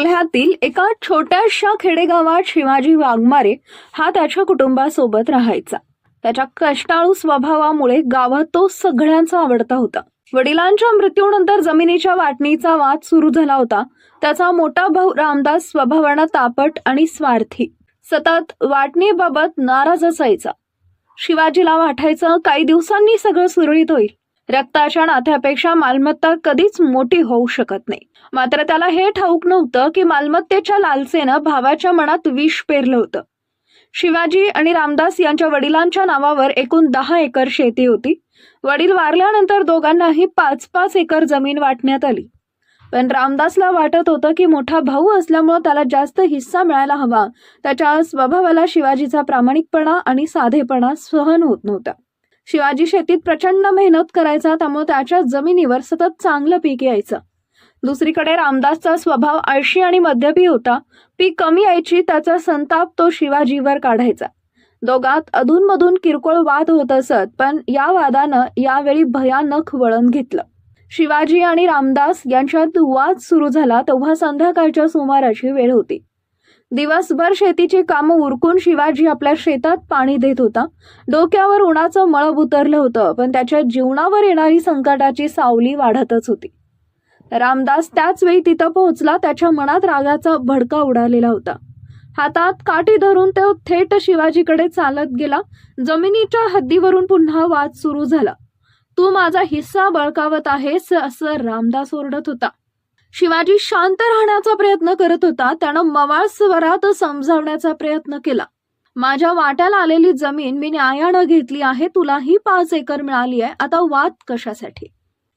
जिल्ह्यातील एका छोट्याशा खेडेगावात शिवाजी वाघमारे हा त्याच्या कुटुंबासोबत राहायचा. त्याच्या कष्टाळू स्वभावामुळे गावात तो सगळ्यांचा आवडता होता. वडिलांच्या मृत्यूनंतर जमिनीच्या वाटणीचा वाद सुरू झाला होता. त्याचा मोठा भाऊ रामदास स्वभावानं तापट आणि स्वार्थी. सतत वाटणीबाबत नाराज असायचा. शिवाजीला वाटायचं काही दिवसांनी सगळं सुरळीत होईल. रक्ताच्या नात्यापेक्षा मालमत्ता कधीच मोठी होऊ शकत नाही. मात्र त्याला हे ठाऊक नव्हतं की मालमत्तेच्या लालसेनं भावाच्या मनात विष पेरलं होतं. शिवाजी आणि रामदास यांच्या वडिलांच्या नावावर एकूण दहा एकर शेती होती. वडील वारल्यानंतर दोघांनाही पाच पाच एकर जमीन वाटण्यात आली. पण रामदासला वाटत होतं की मोठा भाऊ असल्यामुळं त्याला जास्त हिस्सा मिळायला हवा. त्याच्या स्वभावाला शिवाजीचा प्रामाणिकपणा आणि साधेपणा सहन होत नव्हता. शिवाजी शेतीत प्रचंड मेहनत करायचा त्यामुळे त्याच्या जमिनीवर सतत चांगलं पीक यायचं. दुसरीकडे रामदासचा स्वभाव आळशी आणि मध्यपी होता. पीक कमी यायची त्याचा संताप तो शिवाजीवर काढायचा. दोघात अधूनमधून किरकोळ वाद होत असत पण या वादानं यावेळी भयानक वळण घेतलं. शिवाजी आणि रामदास यांच्यात वाद सुरू झाला तेव्हा संध्याकाळच्या सुमाराची वेळ होती. दिवसभर शेतीची कामं उरकून शिवाजी आपल्या शेतात पाणी देत होता. डोक्यावर उन्हाचं मळब उतरलं होतं पण त्याच्या जीवनावर येणारी संकटाची सावली वाढतच होती. रामदास त्याच वेळी तिथं पोहोचला त्याच्या मनात रागाचा भडका उडालेला होता. हातात काठी धरून तो थेट शिवाजीकडे चालत गेला. जमिनीच्या हद्दीवरून पुन्हा वाद सुरू झाला. तू माझा हिस्सा बळकावत आहेस असं रामदास ओरडत होता. शिवाजी शांत राहण्याचा प्रयत्न करत होता. त्यानं मवाळ स्वरात समजावण्याचा प्रयत्न केला. माझ्या वाट्याला आलेली जमीन मी न्यायानं घेतली आहे. तुला ही पाच एकर मिळाली आहे. आता वाद कशासाठी?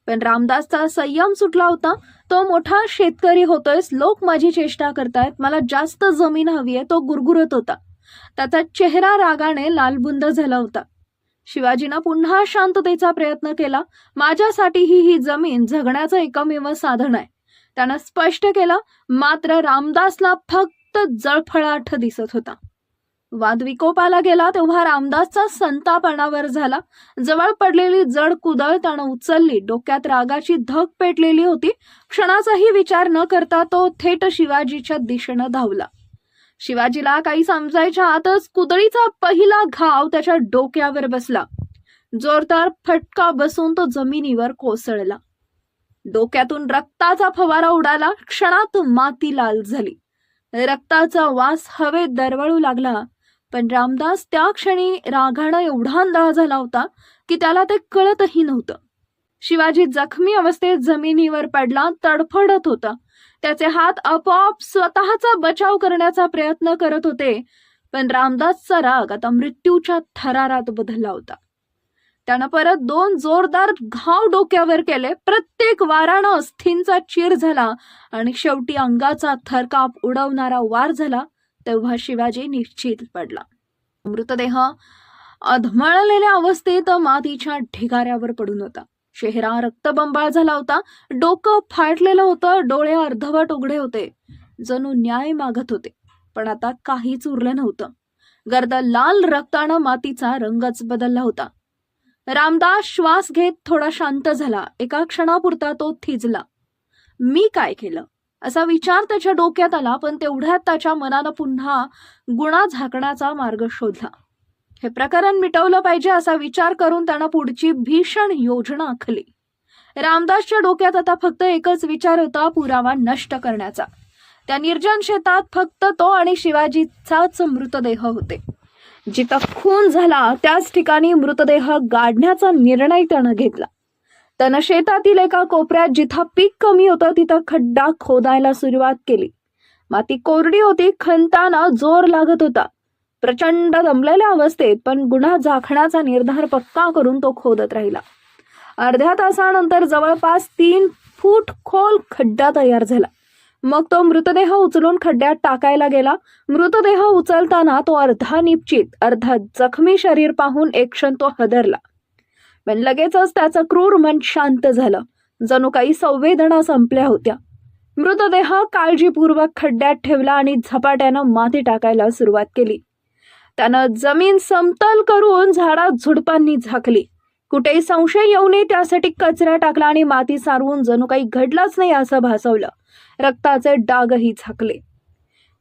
पण रामदासचा संयम सुटला होता. तो मोठा शेतकरी होतोय लोक माझी चेष्टा करतायत. मला जास्त जमीन हवी आहे. तो गुरगुरत होता. त्याचा चेहरा रागाने लालबुंद झाला होता. शिवाजीनं पुन्हा शांततेचा प्रयत्न केला. माझ्यासाठीही ही जमीन जगण्याचं एकमेव साधन आहे. त्यानं स्पष्ट केलं मात्र रामदासला फक्त जळफळाट दिसत होता. वाद विकोपाला गेला तेव्हा रामदासचा संताप अनावर झाला. जवळ पडलेली जड कुदळ त्यानं उचलली डोक्यात रागाची धग पेटलेली होती. क्षणाचाही विचार न करता तो थेट शिवाजीच्या दिशेनं धावला. शिवाजीला काही समजायच्या आतच कुदळीचा पहिला घाव त्याच्या डोक्यावर बसला. जोरदार फटका बसून तो जमिनीवर कोसळला. डोक्यातून रक्ताचा फवारा उडाला क्षणात माती लाल झाली. रक्ताचा वास हवेत दरवळू लागला पण रामदास त्या क्षणी रागानं एवढा अंधळा झाला होता की त्याला ते कळतही नव्हतं. शिवाजी जखमी अवस्थेत जमिनीवर पडला तडफडत होता. त्याचे हात आपोआप स्वतःचा बचाव करण्याचा प्रयत्न करत होते पण रामदासचा राग आता मृत्यूच्या थरारात बदलला होता. त्यानं परत दोन जोरदार घाव डोक्यावर केले. प्रत्येक वारानं अस्थींचा चीर झाला आणि शेवटी अंगाचा थरकाप उडवणारा वार झाला तेव्हा शिवाजी निश्चित पडला. मृतदेह अधमळलेल्या अवस्थेत मातीच्या ढिगाऱ्यावर पडून होता. चेहरा रक्तबंबाळ झाला होता. डोकं फाटलेलं होतं. डोळे अर्धवट उघडे होते. जणू न्याय मागत होते. पण आता काहीच उरलं नव्हतं. गर्द लाल रक्तानं मातीचा रंगच बदलला होता. रामदास श्वास घेत थोडा शांत झाला. एका क्षणापुरता तो थिजला. मी काय केलं? असा विचार त्याच्या डोक्यात आला पण तेवढ्यात त्याच्या मनानं पुन्हा गुणा झाकण्याचा मार्ग शोधला. हे प्रकरण मिटवलं पाहिजे असा विचार करून त्यानं पुढची भीषण योजना आखली. रामदासच्या डोक्यात आता फक्त एकच विचार होता पुरावा नष्ट करण्याचा. त्या निर्जन शेतात फक्त तो आणि शिवाजीचाच मृतदेह होते. जिथं खून झाला त्याच ठिकाणी मृतदेह गाडण्याचा निर्णय त्यानं घेतला. त्यानं शेतातील एका कोपऱ्यात जिथं पीक कमी होतं तिथं खड्डा खोदायला सुरुवात केली. माती कोरडी होती खणताना जोर लागत होता. प्रचंड दमलेल्या अवस्थेत पण गुन्हा झाकण्याचा निर्धार पक्का करून तो खोदत राहिला. अर्ध्या तासानंतर जवळपास तीन फूट खोल खड्डा तयार झाला. मग तो मृतदेह उचलून खड्ड्यात टाकायला गेला. मृतदेह उचलताना तो अर्धा निपचित अर्धा जखमी शरीर पाहून एक क्षण तो हदरला. पण लगेचच त्याचं क्रूर मन शांत झालं. जणू काही संवेदना संपल्या होत्या. मृतदेह काळजीपूर्वक खड्ड्यात ठेवला आणि झपाट्यानं माती टाकायला सुरुवात केली. त्यानं जमीन समतल करून झाडा झुडपांनी झाकली. कुठेही संशय येऊ नये त्यासाठी कचरा टाकला आणि माती सारवून जणू काही घडलंच नाही असं भासवलं. रक्ताचे डागही झाकले.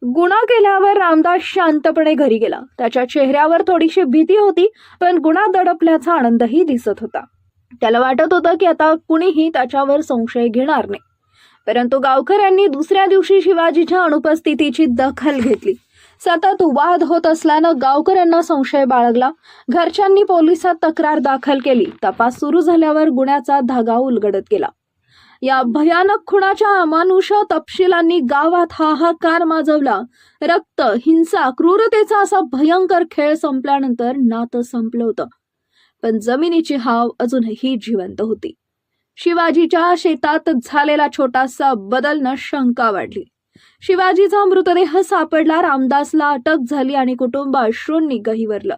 गुन्हा केल्यावर रामदास शांतपणे घरी गेला. त्याच्या चेहऱ्यावर थोडीशी भीती होती पण गुन्हा दडपल्याचा आनंदही दिसत होता. त्याला वाटत होतं की आता कुणीही त्याच्यावर संशय घेणार नाही. परंतु गावकऱ्यांनी दुसऱ्या दिवशी शिवाजीच्या अनुपस्थितीची दखल घेतली. सतत वाद होत असल्यानं गावकऱ्यांना संशय बाळगला. घरच्यांनी पोलिसात तक्रार दाखल केली. तपास सुरू झाल्यावर गुन्ह्याचा धागा उलगडत गेला. या भयानक खुणाच्या अमानुष तपशिलांनी गावात हाहाकार माजवला. रक्त हिंसा क्रूरतेचा असा भयंकर खेळ संपल्यानंतर नातं संपलं होतं. पण जमिनीची हाव अजूनही जिवंत होती. शिवाजीच्या शेतात झालेला छोटासा बदलनं शंका वाढली. शिवाजीचा मृतदेह सापडला रामदासला अटक झाली आणि कुटुंब अश्रूंनी गहिवरलं.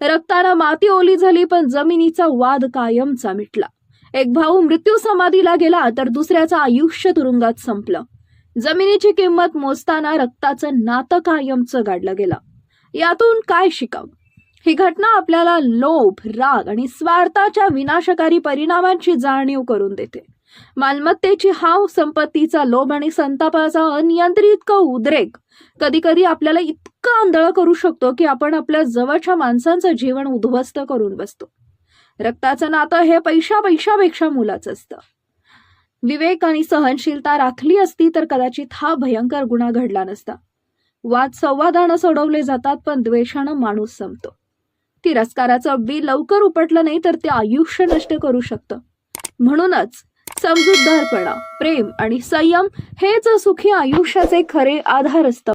रक्तानं माती ओली झाली पण जमिनीचा वाद कायमचा मिटला. एक भाऊ मृत्यू समाधीला गेला तर दुसऱ्याचं आयुष्य तुरुंगात संपलं. जमिनीची किंमत मोजताना रक्ताचं नातं कायमचं गाडलं गेलं. यातून काय शिकावं? ही घटना आपल्याला लोभ राग आणि स्वार्थाच्या विनाशकारी परिणामांची जाणीव करून देते. मालमत्तेची हाव संपत्तीचा लोभ आणि संतापाचा अनियंत्रित उद्रेक कधी कधी आपल्याला इतकं आंधळ करू शकतो की आपण आपल्या जवळच्या माणसांचं जीवन उद्ध्वस्त करून बसतो. रक्ताचं नातं हे पैशा पैशापेक्षा मुलाचं असतं. विवेक आणि सहनशीलता राखली असती तर कदाचित हा भयंकर गुन्हा घडला नसता. वाद संवादानं सोडवले जातात पण द्वेषानं माणूस संपतो. तिरस्काराचं बी लवकर उपटलं नाही तर ते आयुष्य नष्ट करू शकतं. म्हणूनच समजूतदारपणा प्रेम आणि संयम हेच सुखी आयुष्याचे खरे आधार असतं